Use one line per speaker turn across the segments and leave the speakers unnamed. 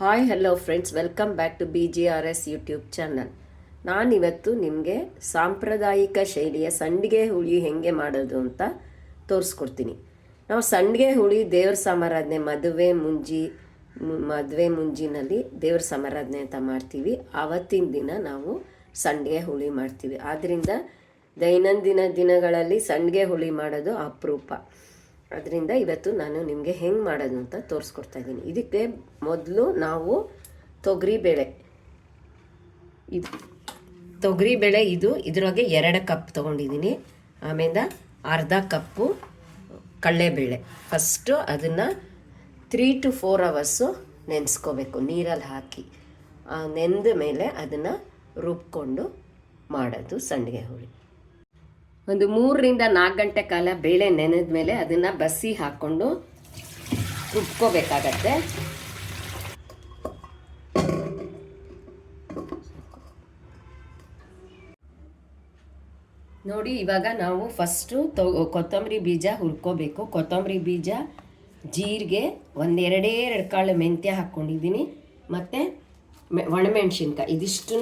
Hi hello friends welcome back to B G R S YouTube channel ನಾನಿವತ್ತು ನಿಮಗೆ ಸಾಂಪ್ರದಾಯಿಕ ಶೈಲಿಯ ಸಂಡಿಗೆ ಹುಳಿ ಹೆಂಗೆ ಮಾಡೋದು ಅಂತ ತೋರಿಸ್ಕೊಡ್ತೀನಿ. ನಾವು ಸಂಡಿಗೆ ಹುಳಿ ದೇವ್ರ ಸಮಾರಾಧನೆ ಮದುವೆ ಮುಂಜಿ ಮದುವೆ ಮುಂಜಿನಲ್ಲಿ ದೇವ್ರ ಸಮಾರಾಧನೆ ಅಂತ ಮಾಡ್ತೀವಿ. ಆವತ್ತಿನ ದಿನ ನಾವು ಸಂಡಿಗೆ ಹುಳಿ ಮಾಡ್ತೀವಿ. ಆದ್ದರಿಂದ ದೈನಂದಿನ ದಿನಗಳಲ್ಲಿ ಸಂಡಿಗೆ ಹುಳಿ ಮಾಡೋದು ಅಪರೂಪ. ಅದರಿಂದ ಇವತ್ತು ನಾನು ನಿಮಗೆ ಹೆಂಗೆ ಮಾಡೋದು ಅಂತ ತೋರಿಸ್ಕೊಡ್ತಾ ಇದ್ದೀನಿ. ಇದಕ್ಕೆ ಮೊದಲು ನಾವು ತೊಗರಿಬೇಳೆ ಇದು ತೊಗರಿಬೇಳೆ ಇದು ಇದರೊಳಗೆ ಎರಡು ಕಪ್ ತೊಗೊಂಡಿದ್ದೀನಿ. ಆಮೇಲೆ ಅರ್ಧ ಕಪ್ಪು ಕಡಲೆಬೇಳೆ. ಫಸ್ಟು ಅದನ್ನು ತ್ರೀ ಟು ಫೋರ್ ಅವರ್ಸು ನೆನೆಸ್ಕೋಬೇಕು, ನೀರಲ್ಲಿ ಹಾಕಿ. ನೆಂದ ಮೇಲೆ ಅದನ್ನು ರುಬ್ಕೊಂಡು ಮಾಡೋದು ಸಂಡಿಗೆ ಹುಳಿ. ಒಂದು ಮೂರರಿಂದ ನಾಲ್ಕು ಗಂಟೆ ಕಾಲ ಬೇಳೆ ನೆನೆದ ಮೇಲೆ ಅದನ್ನು ಬಸಿ ಹಾಕ್ಕೊಂಡು ರುಬ್ಕೋಬೇಕಾಗತ್ತೆ. ನೋಡಿ, ಇವಾಗ ನಾವು ಫಸ್ಟು ತೊ, ಕೊತ್ತಂಬರಿ ಬೀಜ ಹುರ್ಕೋಬೇಕು. ಕೊತ್ತಂಬರಿ ಬೀಜ ಜೀರಿಗೆ ಒಂದೆರಡೇ ಎರಡು ಕಾಳು ಮೆಂತ್ಯ ಹಾಕ್ಕೊಂಡಿದ್ದೀನಿ. ಮತ್ತು ಒಣಮೆಣ್ಸಿನ್ಕಾಯಿ ಇದಿಷ್ಟು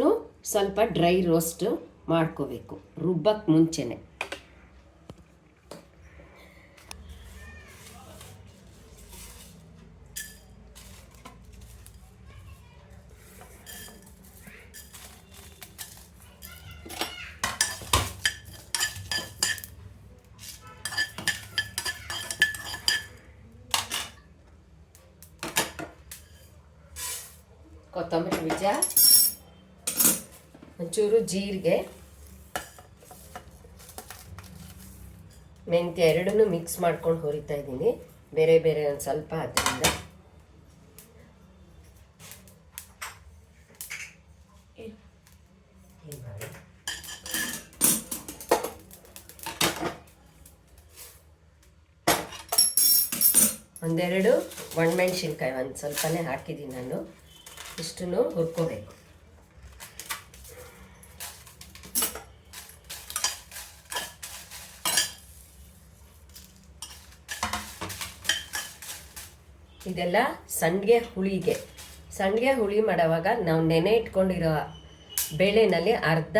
ಸ್ವಲ್ಪ ಡ್ರೈ ರೋಸ್ಟ್ ಮಾಡ್ಕೋಬೇಕು. ರುಬ್ಬಕ್ಕೆ ಮುಂಚೆನೆ. ಕೊತ್ತಂಬರಿ ಬೀಜ, ಒಂಚೂರು ಜೀರಿಗೆ, ಮೆಂತ್ಯ ಎರಡನ್ನೂ ಮಿಕ್ಸ್ ಮಾಡ್ಕೊಂಡು ಹುರಿತಾ ಇದ್ದೀನಿ. ಬೇರೆ ಬೇರೆ ಒಂದು ಸ್ವಲ್ಪ ಅದರಿಂದ ಒಂದೆರಡು ಒಣಮೆಣ್ಸಿನ್ಕಾಯಿ ಒಂದು ಸ್ವಲ್ಪನೇ ಹಾಕಿದ್ದೀನಿ ನಾನು. ಇಷ್ಟನ್ನು ಹುರ್ಕೋಬೇಕು. ಇದೆಲ್ಲ ಸಂಡಿಗೆ ಹುಳಿಗೆ. ಸಂಡಿಗೆ ಹುಳಿ ಮಾಡೋವಾಗ ನಾವು ನೆನೆ ಇಟ್ಕೊಂಡಿರೋ ಬೇಳೆನಲ್ಲಿ ಅರ್ಧ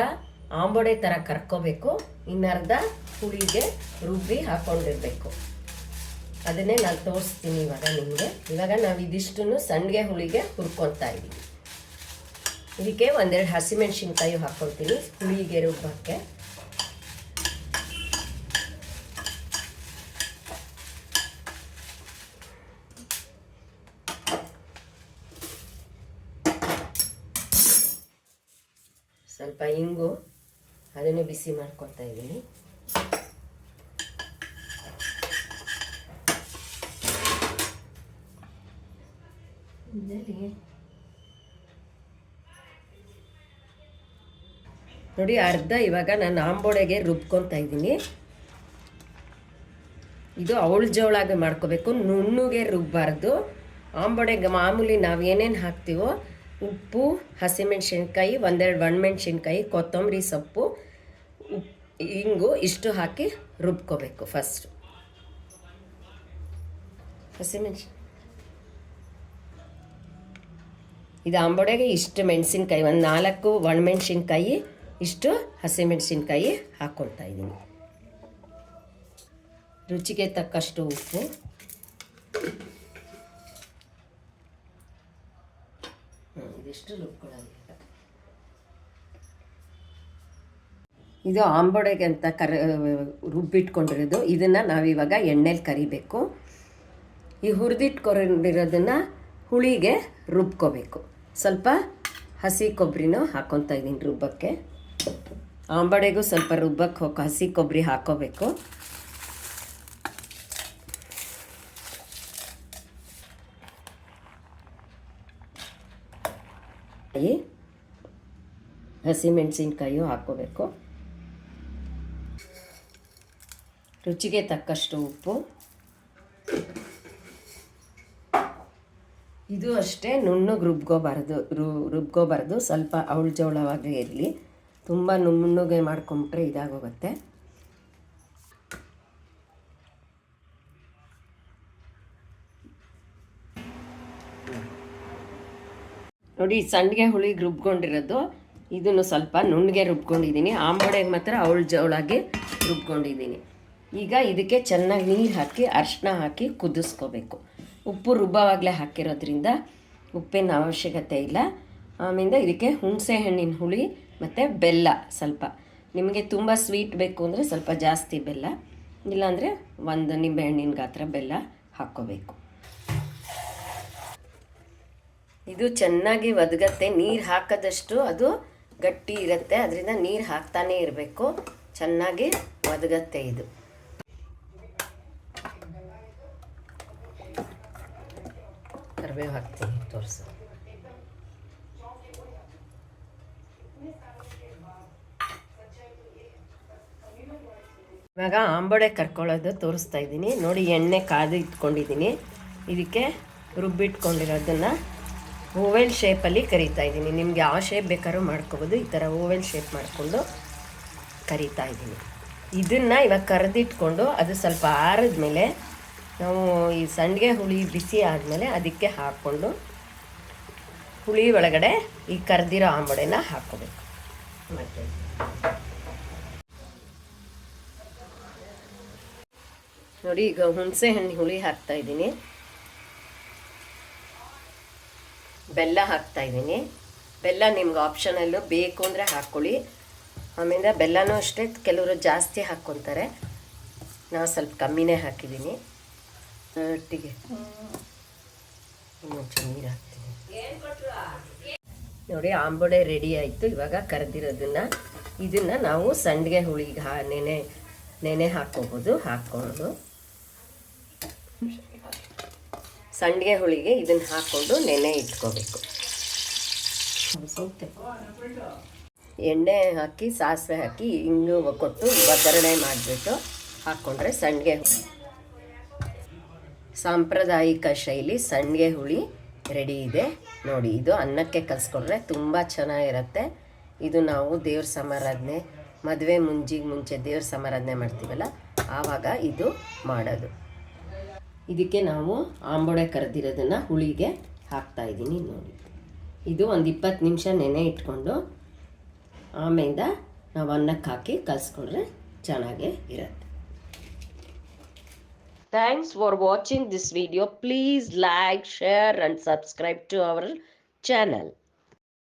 ಆಂಬೊಡೆ ಥರ ಕರ್ಕೋಬೇಕು. ಇನ್ನರ್ಧ ಹುಳಿಗೆ ರುಬ್ಬಿ ಹಾಕ್ಕೊಂಡಿರ್ಬೇಕು ಅದನ್ನೇ ನಾನು ತೋರಿಸ್ತೀನಿ ಇವಾಗ ನಿಮಗೆ. ಇವಾಗ ನಾವು ಇದಿಷ್ಟು ಸಣ್ಣಗೆ ಹುಳಿಗೆ ಹುರ್ಕೊತಾ ಇದ್ದೀವಿ ಇದಕ್ಕೆ ಒಂದೆರಡು ಹಸಿಮೆಣ್ಸಿನ್ಕಾಯಿ ಹಾಕ್ಕೊಳ್ತೀನಿ ಹುಳಿಗೆ ರುಬ್ಬಕ್ಕೆ. ಸ್ವಲ್ಪ ಇಂಗು ಅದನ್ನು ಬಿಸಿ ಮಾಡ್ಕೊತಾ ಇದ್ದೀನಿ ನೋಡಿ, ಅರ್ಧ ಇವಾಗ ನಾನು ಆಂಬೋಡೆಗೆ ರುಬ್ಕೊತಾ ಇದ್ದೀನಿ. ಇದು ಅವಳ ಜೋಳಾಗೆ ಮಾಡ್ಕೋಬೇಕು. ನುಣ್ಣಗೆ ರುಬ್ಬಾರ್ದು. ಆಂಬೋಡೆಗೆ ಮಾಮೂಲಿ ನಾವು ಏನೇನು ಹಾಕ್ತೀವೋ, ಉಪ್ಪು, ಹಸಿಮೆಣ್ಸಿನ್ಕಾಯಿ, ಒಂದೆರಡು ಒಣಮೆಣ್ಸಿನ್ಕಾಯಿ, ಕೊತ್ತಂಬರಿ ಸೊಪ್ಪು, ಉಪ್, ಇಂಗು ಇಷ್ಟು ಹಾಕಿ ರುಬ್ಕೋಬೇಕು ಫಸ್ಟು. ಹಸಿಮೆಣ್ಸಿನ್ ಇದು ಆಂಬೋಡೆಗೆ ಇಷ್ಟು ಮೆಣಸಿನ್ಕಾಯಿ, ಒಂದು ನಾಲ್ಕು ಒಣಮೆಣ್ಸಿನ್ಕಾಯಿ, ಇಷ್ಟು ಹಸಿಮೆಣಸಿನ್ಕಾಯಿ ಹಾಕ್ಕೊಳ್ತಾ ಇದ್ದೀನಿ. ರುಚಿಗೆ ತಕ್ಕಷ್ಟು ಉಪ್ಪು. ಇದಿಷ್ಟು ಇದು ಆಂಬೋಡೆಗೆ ಅಂತ ಕರ, ರುಬ್ಬಿಟ್ಕೊಂಡಿರೋದು. ಇದನ್ನು ನಾವಿವಾಗ ಎಣ್ಣೆಲಿ ಕರಿಬೇಕು. ಈ ಹುರಿದಿಟ್ಕೊಂಡಿರೋದನ್ನು ಹುಳಿಗೆ ರುಬ್ಕೋಬೇಕು. ಸ್ವಲ್ಪ ಹಸಿ ಕೊಬ್ಬರಿನೂ ಹಾಕ್ಕೊತಾ ಇದ್ದೀನಿ ರುಬ್ಬಕ್ಕೆ. ಆಂಬಡೆಗೂ ಸ್ವಲ್ಪ ರುಬ್ಬಕ್ಕೆ ಹೋಗಿ ಹಸಿ ಕೊಬ್ಬರಿ ಹಾಕೋಬೇಕು. ಹಸಿಮೆಣಸಿನ್ಕಾಯಿಯು ಹಾಕೋಬೇಕು ರುಚಿಗೆ ತಕ್ಕಷ್ಟು ಉಪ್ಪು. ಇದು ಅಷ್ಟೇ ನುಣ್ಣಗೆ ರುಬ್ಕೋಬಾರ್ದು ರು ರುಬ್ಕೋಬಾರ್ದು ಸ್ವಲ್ಪ ಅವಳು ಜೋಳವಾಗೇ ಇರಲಿ. ತುಂಬ ನುಣ್ಣಗೆ ಮಾಡ್ಕೊಂಬಿಟ್ರೆ ಇದಾಗೋಗುತ್ತೆ. ನೋಡಿ ಸಂಡಿಗೆ ಹುಳಿಗೆ ರುಬ್ಕೊಂಡಿರೋದು. ಇದನ್ನು ಸ್ವಲ್ಪ ನುಣ್ಣಗೆ ರುಬ್ಕೊಂಡಿದ್ದೀನಿ. ಆಂಬೊಡೆಗೆ ಮಾತ್ರ ಅವಳು ಜವಳಾಗಿ ರುಬ್ಕೊಂಡಿದ್ದೀನಿ. ಈಗ ಇದಕ್ಕೆ ಚೆನ್ನಾಗಿ ನೀರು ಹಾಕಿ, ಅರಿಶಿನ ಹಾಕಿ ಕುದಿಸ್ಕೋಬೇಕು. ಉಪ್ಪು ರುಬ್ಬವಾಗಲೇ ಹಾಕಿರೋದ್ರಿಂದ ಉಪ್ಪಿನ ಅವಶ್ಯಕತೆ ಇಲ್ಲ. ಆಮೇಲೆ ಇದಕ್ಕೆ ಹುಣಸೆ ಹಣ್ಣಿನ ಹುಳಿ ಮತ್ತು ಬೆಲ್ಲ ಸ್ವಲ್ಪ. ನಿಮಗೆ ತುಂಬ ಸ್ವೀಟ್ ಬೇಕು ಅಂದರೆ ಸ್ವಲ್ಪ ಜಾಸ್ತಿ ಬೆಲ್ಲ, ಇಲ್ಲಾಂದರೆ ಒಂದು ನಿಂಬೆಹಣ್ಣಿನ ಗಾತ್ರ ಬೆಲ್ಲ ಹಾಕ್ಕೋಬೇಕು. ಇದು ಚೆನ್ನಾಗಿ ಒದಗತ್ತೆ, ನೀರು ಹಾಕದಷ್ಟು ಅದು ಗಟ್ಟಿ ಇರುತ್ತೆ, ಅದರಿಂದ ನೀರು ಹಾಕ್ತಾನೇ ಇರಬೇಕು. ಚೆನ್ನಾಗಿ ಒದಗತ್ತೆ ಇದು. ಕರಿಬೇವು ಹಾಕ್ತೀನಿ ತೋರಿಸು ಇವಾಗ ಆಂಬಡೆ ಕರ್ಕೊಳ್ಳೋದು ತೋರಿಸ್ತಾ ಇದ್ದೀನಿ. ನೋಡಿ, ಎಣ್ಣೆ ಕಾದು ಇಟ್ಕೊಂಡಿದ್ದೀನಿ. ಇದಕ್ಕೆ ರುಬ್ಬಿಟ್ಕೊಂಡಿರೋದನ್ನು ಓವೆಲ್ ಶೇಪಲ್ಲಿ ಕರಿತಾ ಇದ್ದೀನಿ. ನಿಮ್ಗೆ ಯಾವ ಶೇಪ್ ಬೇಕಾದ್ರೂ ಮಾಡ್ಕೋಬೋದು. ಈ ಥರ ಓವೆಲ್ ಶೇಪ್ ಮಾಡಿಕೊಂಡು ಕರಿತಾ ಇದ್ದೀನಿ. ಇದನ್ನು ಇವಾಗ ಕರೆದಿಟ್ಕೊಂಡು ಅದು ಸ್ವಲ್ಪ ಆರಿದ್ಮೇಲೆ ನಾವು ಈ ಸಂಡಿಗೆ ಹುಳಿ ಬಿಸಿ ಆದಮೇಲೆ ಅದಕ್ಕೆ ಹಾಕ್ಕೊಂಡು ಹುಳಿ ಒಳಗಡೆ ಈ ಕರೆದಿರೋ ಆಂಬಡೆನ ಹಾಕ್ಕೋಬೇಕು. ಮತ್ತೆ ನೋಡಿ, ಈಗ ಹುಣಸೆ ಹಣ್ಣು ಹುಳಿ ಹಾಕ್ತಾ ಇದ್ದೀನಿ. ಬೆಲ್ಲ ಹಾಕ್ತಾ ಇದ್ದೀನಿ. ಬೆಲ್ಲ ನಿಮ್ಗೆ ಆಪ್ಷನಲ್ಲು ಬೇಕು ಅಂದರೆ ಹಾಕ್ಕೊಳ್ಳಿ. ಆಮೇಲೆ ಬೆಲ್ಲನೂ ಅಷ್ಟೇ, ಕೆಲವರು ಜಾಸ್ತಿ ಹಾಕ್ಕೊತಾರೆ. ನಾವು ಸ್ವಲ್ಪ ಕಮ್ಮಿನೇ ಹಾಕಿದ್ದೀನಿ. ಒಟ್ಟಿಗೆ ನೋಡಿ ಆಂಬೊಡೆ ರೆಡಿ ಆಯಿತು. ಇವಾಗ ಕರೆದಿರೋದನ್ನ, ಇದನ್ನು ನಾವು ಸಂಡಿಗೆ ಹುಳಿಗೆ ಹಾ, ನೆನೆ ನೆನೆ ಹಾಕ್ಕೋಬೋದು, ಹಾಕ್ಕೊಂಡು. ಸಂಡಿಗೆ ಹುಳಿಗೆ ಇದನ್ನು ಹಾಕ್ಕೊಂಡು ನೆನೆ ಇಟ್ಕೋಬೇಕು. ಎಣ್ಣೆ ಹಾಕಿ, ಸಾಸಿವೆ ಹಾಕಿ, ಹಿಂಗು ಕೊಟ್ಟು ಒಗ್ಗರಣೆ ಮಾಡಿಬಿಟ್ಟು ಹಾಕ್ಕೊಂಡ್ರೆ ಸಂಡಿಗೆ ಸಾಂಪ್ರದಾಯಿಕ ಶೈಲಿ ಸಂಡಿಗೆ ಹುಳಿ ರೆಡಿ ಇದೆ. ನೋಡಿ, ಇದು ಅನ್ನಕ್ಕೆ ಕಲಿಸ್ಕೊಂಡ್ರೆ ತುಂಬ ಚೆನ್ನಾಗಿರುತ್ತೆ. ಇದು ನಾವು ದೇವ್ರ ಸಮಾರಾಧನೆ, ಮದುವೆ ಮುಂಜಿಗೆ ಮುಂಚೆ ದೇವ್ರ ಸಮಾರಾಧನೆ ಮಾಡ್ತೀವಲ್ಲ, ಆವಾಗ ಇದು ಮಾಡೋದು. ಇದಕ್ಕೆ ನಾವು ಆಂಬೊಡೆ ಕರೆದಿರೋದನ್ನು ಹುಳಿಗೆ ಹಾಕ್ತಾ ಇದ್ದೀನಿ ನೋಡಿ. ಇದು ಒಂದು ಇಪ್ಪತ್ತು ನಿಮಿಷ ನೆನೆ ಇಟ್ಕೊಂಡು ಆಮೇಲೆ ನಾವು ಅನ್ನಕ್ಕೆ ಹಾಕಿ ಕಲಿಸ್ಕೊಂಡ್ರೆ ಚೆನ್ನಾಗೇ ಇರುತ್ತೆ. Thanks for watching this video. Please like, share and subscribe to our channel.